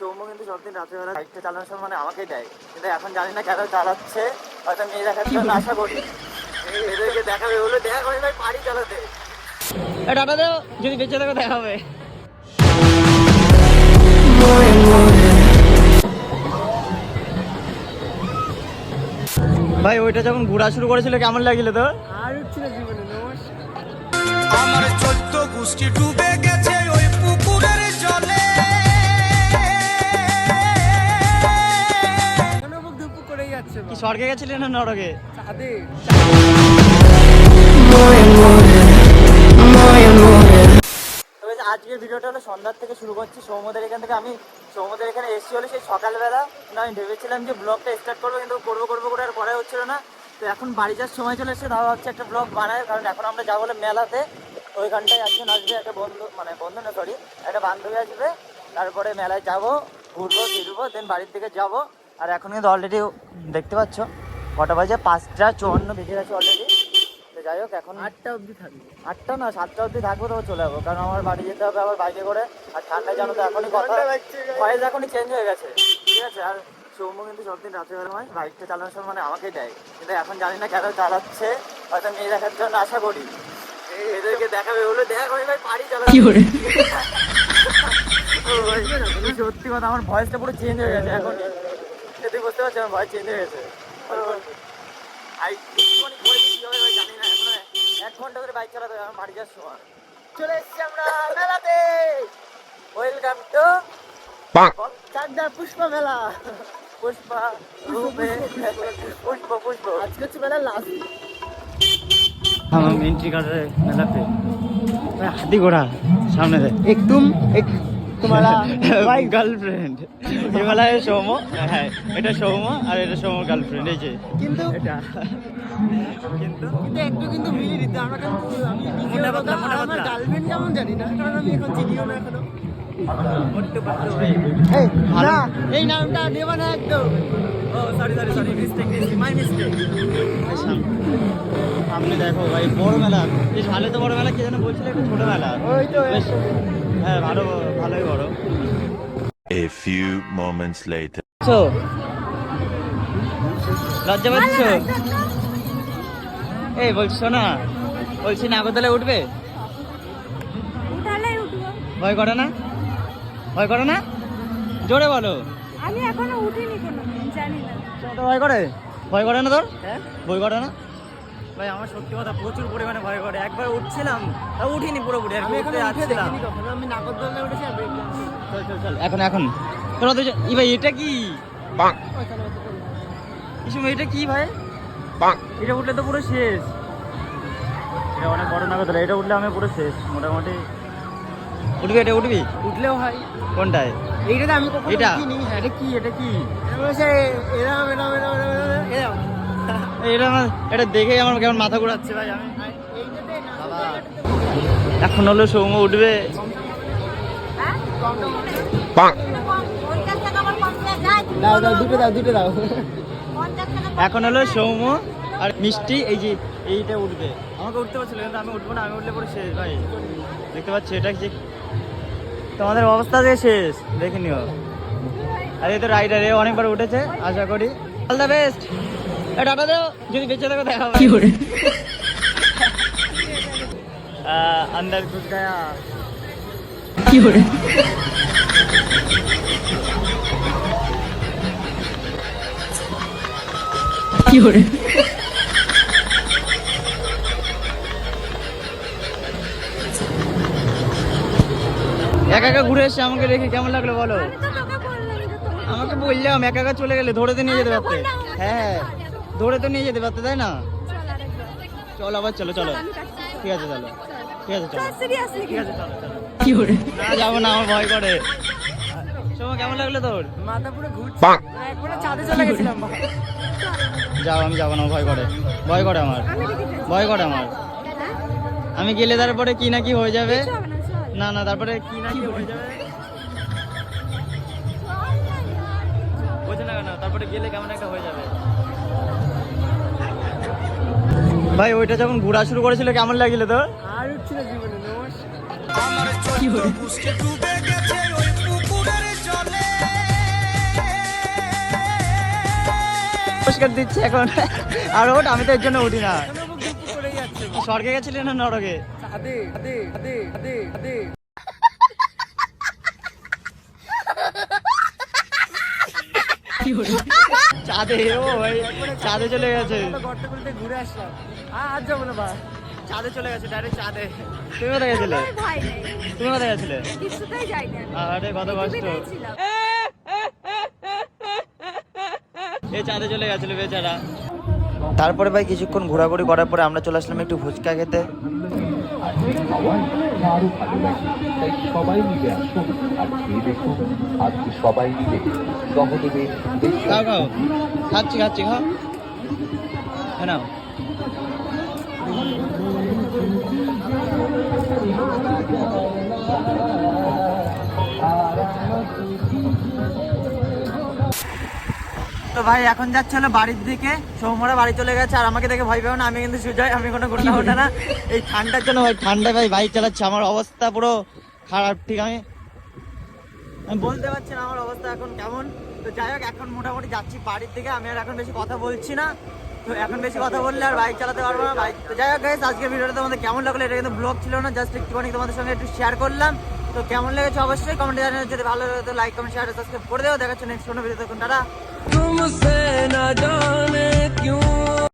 সৌম্য কিন্তু সবদিন রাত্রেবেলা বাইকটা চালানোর সময় মানে আমাকেই দেয়। কিন্তু এখন জানি না কেন চালাচ্ছে হয়তো মেয়ে দেখার জন্য আশা করি। এদেরকে দেখাবে বলে দেখা করে ভাই পারি চালাতে। টাটা দেও যদি বেঁচে থাকো দেখা হবে। ভাই ওইটা যখন ঘোরা শুরু করেছিল কেমন লাগছিল তো আর উঠছি না জীবনে নমস্কার। আমার চোদ্দ গোষ্ঠী ডুবে স্বর্গে গেছিলে না নরকে? তো ভিডিওটা হলো সন্ধ্যার থেকে শুরু করছি। সৌমদের এখান থেকে আমি সৌমদের এখানে এসেছি হলো সেই সকালবেলা। না আমি ভেবেছিলাম যে ব্লগটা স্টার্ট করব কিন্তু করব করব করে আর করা হচ্ছিল না। তো এখন বাড়ি যাওয়ার সময় চলে এসেছে তাও হচ্ছে একটা ব্লগ বানায়। কারণ এখন আমরা যাব হলো মেলাতে। ওইখানটায় একজন আসবে একটা বন্ধু মানে বন্ধু না সরি একটা বান্ধবী আসবে। তারপরে মেলায় যাব ঘুরবো ফিরবো দেন বাড়ির দিকে যাব। আর এখন কিন্তু অলরেডি দেখতে পাচ্ছ। কটা বাজে? পাঁচটা চুয়ান্ন বেজে গেছে অলরেডি তো যাই হোক এখন আটটা অবধি থাকবে। আটটা না সাতটা অবধি থাকব তো চলে যাব। কারণ আমার বাড়ি যেতে হবে আবার বাইকে করে। আর ঠান্ডা জানো তো এখনই কথা ভয়েস এখনই চেঞ্জ হয়ে গেছে। ঠিক আছে? আর সৌম্য কিন্তু সবদিন রাত্রেবেলা হয়। বাইকটা চালানোর সময় মানে আমাকেই দেয়। কিন্তু এখন জানি না কেন চালাচ্ছে। হয়তো মেয়ে দেখার জন্য আশা করি। এই এদেরকে দেখাবে বলে দেখা করি ভাই পারি ও ভাই, সত্যি কথা আমার ভয়েসটা পুরো চেঞ্জ হয়ে গেছে এখন বুঝতে পারছি আমার চেঞ্জ হয়ে গেছে। আই করে দিই ভাই জানি না এখন এক ঘণ্টা ধরে বাইক চালাতে আমার বাড়ি যাওয়ার সময়। চলে এসেছি আমরা মেলাতে। ওয়েলকাম টু চাকদা পুষ্প মেলা। পুষ্পা রূপে পুষ্প পুষ্প। আজকে হচ্ছে বেলা লাস্ট আমার এন্ট্রি কার্ডে মেলাতে। হাতি ঘোড়া সামনে দেখ একদম এক তোমারা ভাই গার্লফ্রেন্ড হিমালয় সৌম হ্যাঁ এটা সৌম আর এটা সৌম গার্লফ্রেন্ড এই যে। কিন্তু এটা। কিন্তু কিন্তু একটু কিন্তু মিলিয়ে দিতে আমরা আমি মোটা পাতলা, মোটা পাতলা। গার্লফ্রেন্ড কেমন জানি না কারণ আমি এখন চিনিও না এখনও। মোট্টু পাতলু ভাই। এই ভালো। না এই নামটা নেবা না একদম। ও sorry sorry sorry mistake my mistake সামনে দেখো ভাই বড় মেলা। বেশ ভালো তো বড় মেলা কে যেন বলছিল একটু ছোট মেলা ওই তো। হ্যাঁ ভালো ভালোই বড়। A few moments later. তো লজ্জা পাচ্ছ? এই বলছো না? বলছি উঠবে? উঠালে উঠবো। ভয় করে না? ভয় করে না? জোরে বলো। আমি এখনও উঠিনি কোনো জানি না। ভয় করে? ভয় করে না তোর? হ্যাঁ? ভয় করে না? ভাই আমার সত্যি কথা প্রচুর পরিমাণে ভয় করে একবার উঠছিলাম উঠিনি পুরোপুরি আর আমি কি এখনও উঠতে উঠে যাচ্ছিলাম আমি নাগরদোলনায় উঠেছি। চল চল চল এখন এখন তোরা দুজন ই ভাই এটা কি ওইখানে হচ্ছে এটা কি ভাই বাঁক এটা উঠলে তো পুরো শেষ এটা অনেক বড় নাগরদোলা এটা উঠলে আমি পুরো শেষ মোটামুটি উঠবি এটা উঠবি উঠলেও হয় কোনটায় এইটাতে আমি কখনো এটা হ্যাঁ এটা কি এটা কি এরম হচ্ছে এরম এরম এটা আমার এটা দেখেই আমার কেমন মাথা ঘোরাচ্ছে ভাই আমি এখন হলো সৌম্য উঠবে। দাও দাও দুটো দাও দুটো দাও। এখন হলো সৌম্য আর মিষ্টি এই যে এইটা উঠবে। আমাকে উঠতে পারছিল কিন্তু আমি উঠবো না আমি উঠলে পরে শেষ ভাই। দেখতে পাচ্ছি এটা যে তোমাদের অবস্থা যে শেষ দেখে নিও। আর এই তো রাইডার অনেকবার উঠেছে আশা করি। অল দ্য বেস্ট টাটা দেও যদি বেঁচে থাকো দেখা হবে কি করে अंदर घुस गया কি করে কি করে একা একা ঘুরে এসছে আমাকে রেখে কেমন লাগলো বলো আমি তো তোকে বললাম যে তুমি আমাকে বললাম একা একা চলে গেলে ধরে তো নিয়ে যেতে আমি পারতে বললাম, হ্যাঁ ধরে তো নিয়ে যেতে পারতে তাই না? চল আবার চলো চলো। ঠিক আছে চলো। ঠিক আছে চলো। ঠিক আছে চলো চলো কি করে? না যাব না আমার ভয় করে। সময় কেমন লাগল তোর মাথা পুরো ঘুরছে একবার চাঁদে চলে গেছিলাম যাও আমি যাব না ভয় করে। ভয় করে আমার। ভয় করে আমার। আমি গেলে তারপরে কি না কি হয়ে যাবে? না না। না তারপরে কি না কি হয়ে যাবে? বোঝে না কেন তারপরে গেলে কেমন একটা হয়ে যাবে? ভাই ওইটা যখন ঘোরা শুরু করেছিল কেমন লাগছিল তো আর উঠছিল জীবনে পুরস্কার দিচ্ছে এখন। আর ওট আমি তো এর জন্য উঠি না। স্বর্গে গেছিলেন না নরকে? কি হলো চাঁদে ও ভাই চাঁদে চলে গেছে। গর্ত ঘুরে আসলাম আ- আজ যাব না চাঁদে চলে গেছে ডাইরেক্ট চাঁদে। তুমি কোথায় গেছিলে? আমার ভাই নেই। তুমি কোথায় গেছিলে? কিছুতেই যাই না আরে কত কষ্ট। পৃথিবীতেই এ চাঁদে চলে গেছিল বেচারা। তারপরে ভাই কিছুক্ষণ ঘোরাঘুরি করার পরে আমরা চলে আসলাম একটু ফুচকা খেতে। আরও ভালো লাগে তাই সবাই মিলে আসুন আর খেয়ে দেখুন আজকে সবাই মিলে সহদেবে খাচ্ছি খাচ্ছি হ্যাঁ নাও। তো ভাই, এখন যাচ্ছে হলো বাড়ির দিকে। সৌমরা বাড়ি চলে গেছে, আর আমাকে দেখে ভয় পেও না, আমি কিন্তু সুজয় আমি কোনো গুন্ডা ওঠা না। এই ঠান্ডার জন্য ভাই, ঠান্ডায় ভাই, বাইক চালাচ্ছে, আমার অবস্থা পুরো খারাপ, ঠিক আমি বলতে পারছি না আমার অবস্থা এখন কেমন। তো যাই হোক, এখন মোটামুটি যাচ্ছি বাড়ির দিকে, আমি আর এখন বেশি কথা বলছি না। তো এখন বেশি কথা বললে আর বাইক চালাতে পারব না, বাইক তো যাই হোক আজকের ভিডিওটা তোমাদের কেমন লাগল, এটা কিন্তু ব্লগ ছিল না জাস্ট একটুখানি তোমাদের সঙ্গে একটু শেয়ার করলাম। তো কেমন লেগেছে অবশ্যই কমেন্টে জানিয়ে যদি ভালো লাগে তো লাইক কমেন্ট শেয়ার সাবস্ক্রাইব করে দেবো দেখাচ্ছি নেক্সট কোনো ভিডিও তখন তারা